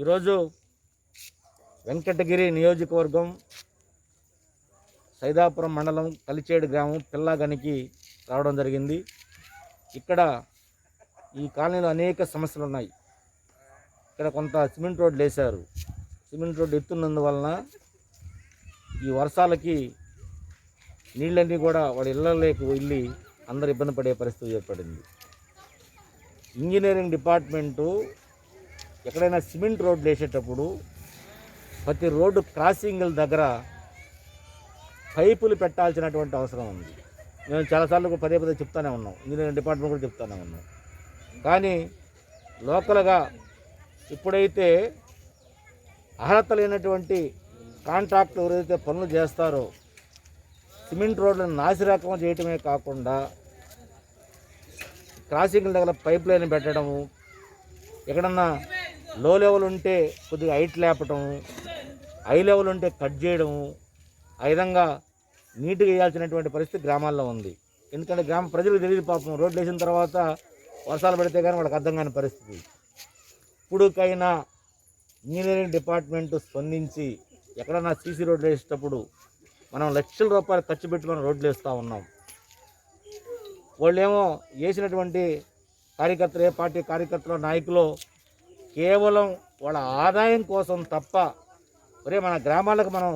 ఈరోజు వెంకటగిరి నియోజకవర్గం సైదాపురం మండలం కలిచేడు గ్రామం పిల్లాగనికి రావడం జరిగింది. ఇక్కడ ఈ కాలనీలో అనేక సమస్యలు ఉన్నాయి. ఇక్కడ కొంత సిమెంట్ రోడ్లు వేశారు. సిమెంట్ రోడ్డు ఎత్తున్నందువలన ఈ వర్షాలకి నీళ్ళన్నీ కూడా వాళ్ళ ఇళ్ళలోకి వెళ్ళి అందరు ఇబ్బంది పడే పరిస్థితి ఏర్పడింది. ఇంజనీరింగ్ డిపార్ట్మెంటు ఎక్కడైనా సిమెంట్ రోడ్లు వేసేటప్పుడు ప్రతి రోడ్డు క్రాసింగ్ల దగ్గర పైపులు పెట్టాల్సినటువంటి అవసరం ఉంది. మేము చాలాసార్లు పదే పదే చెప్తానే ఉన్నాం. ఇంజనీరింగ్ డిపార్ట్మెంట్ కూడా చెప్తానే ఉన్నాం. కానీ లోకల్గా ఇప్పుడైతే అర్హత లేనటువంటి కాంట్రాక్టులు ఎవరైతే పనులు చేస్తారో సిమెంట్ రోడ్లను నాసిరకం చేయటమే కాకుండా క్రాసింగ్ల దగ్గర పైప్ లైన్ పెట్టడము ఎక్కడన్నా లో లెవెల్ ఉంటే కొద్దిగా హైట్ లేపటము హై లెవెల్ ఉంటే కట్ చేయడము ఆ విధంగా నీట్గా వేయాల్సినటువంటి పరిస్థితి గ్రామాల్లో ఉంది. ఎందుకంటే గ్రామ ప్రజలకు తెలియదు పాపం. రోడ్లు వేసిన తర్వాత వర్షాలు పడితే కానీ వాళ్ళకి అర్థం కాని పరిస్థితి. ఇప్పుడుకైనా ఇంజనీరింగ్ డిపార్ట్మెంట్ స్పందించి ఎక్కడన్నా సీసీ రోడ్లు వేసేటప్పుడు మనం లక్షల రూపాయలు ఖర్చు పెట్టి మనం రోడ్లు వేస్తూ ఉన్నాం. వాళ్ళేమో వేసినటువంటి కార్యకర్తలు ఏ పార్టీ కార్యకర్తలు నాయకులు కేవలం వాళ్ళ ఆదాయం కోసం తప్ప ఒరే మన గ్రామాలకు మనం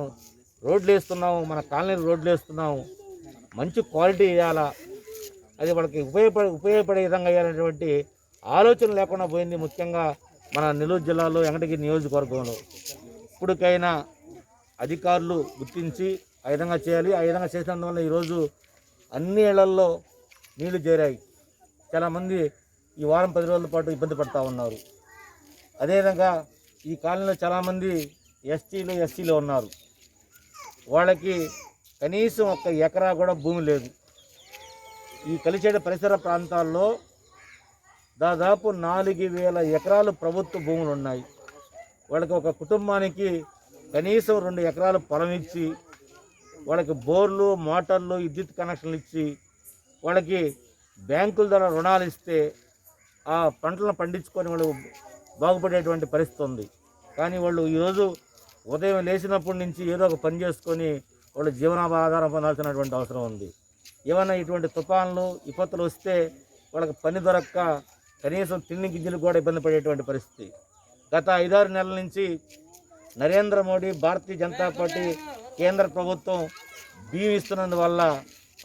రోడ్లు వేస్తున్నాము మన కాలనీలు రోడ్లు వేస్తున్నాము మంచి క్వాలిటీ ఇవ్వాలా అది వాళ్ళకి ఉపయోగపడే ఉపయోగపడే విధంగా అయ్యాలనేటువంటి ఆలోచన లేకుండా పోయింది ముఖ్యంగా మన నెల్లూరు జిల్లాలో వెంకటగిరి నియోజకవర్గంలో. ఇప్పటికైనా అధికారులు గుర్తించి ఆ విధంగా చేయాలి. ఆ విధంగా చేసినందువల్ల ఈరోజు అన్ని ఇళ్ళల్లో నీళ్ళు చేరాయి. చాలామంది ఈ వారం పది రోజుల పాటు ఇబ్బంది పడతా ఉన్నారు. అదేవిధంగా ఈ కాలనీలో చాలామంది ఎస్టీలు ఎస్సీలు ఉన్నారు. వాళ్ళకి కనీసం ఒక్క ఎకరా కూడా భూమి లేదు. ఈ కలిచేడ పరిసర ప్రాంతాల్లో దాదాపు నాలుగు వేల ఎకరాలు ప్రభుత్వ భూములు ఉన్నాయి. వాళ్ళకి ఒక కుటుంబానికి కనీసం రెండు ఎకరాలు పొలం ఇచ్చి వాళ్ళకి బోర్లు మోటార్లు విద్యుత్ కనెక్షన్లు ఇచ్చి వాళ్ళకి బ్యాంకుల ద్వారా రుణాలు ఇస్తే ఆ పంటలను పండించుకొని వాళ్ళు బాగుపడేటువంటి పరిస్థితి ఉంది. కానీ వాళ్ళు ఈరోజు ఉదయం లేచినప్పటి నుంచి ఏదో ఒక పని చేసుకొని వాళ్ళు జీవనాధారం పొందాల్సినటువంటి అవసరం ఉంది. ఏమైనా ఇటువంటి తుఫాన్లు విపత్తులు వస్తే వాళ్ళకి పని దొరక్క కనీసం తిండి గింజలు కూడా ఇబ్బంది పడేటువంటి పరిస్థితి. గత ఐదారు నెలల నుంచి నరేంద్ర మోడీ భారతీయ జనతా పార్టీ కేంద్ర ప్రభుత్వం బియ్యం ఇస్తున్నందువల్ల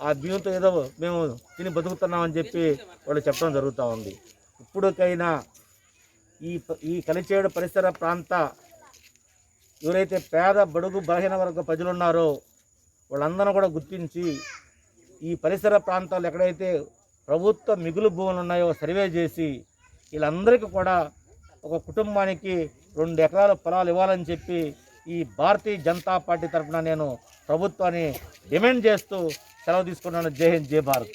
ఆ బియ్యంతో ఏదో మేము తిని బతుకుతున్నామని చెప్పి వాళ్ళు చెప్పడం జరుగుతూ ఉంది. ఇప్పటికైనా ఈ ప- ఈ కలిచేడు పరిసర ప్రాంత ఎవరైతే పేద బడుగు బలహీన వర్గ ప్రజలు ఉన్నారో వాళ్ళందరూ కూడా గుర్తించి ఈ పరిసర ప్రాంతాలు ఎక్కడైతే ప్రభుత్వ మిగులు భూములు ఉన్నాయో సర్వే చేసి వీళ్ళందరికీ కూడా ఒక కుటుంబానికి రెండు ఎకరాల పొలాలు ఇవ్వాలని చెప్పి ఈ భారతీయ జనతా పార్టీ తరఫున నేను ప్రభుత్వాన్ని డిమాండ్ చేస్తూ సెలవు తీసుకున్నాను. జై హింద్ జై భారత్.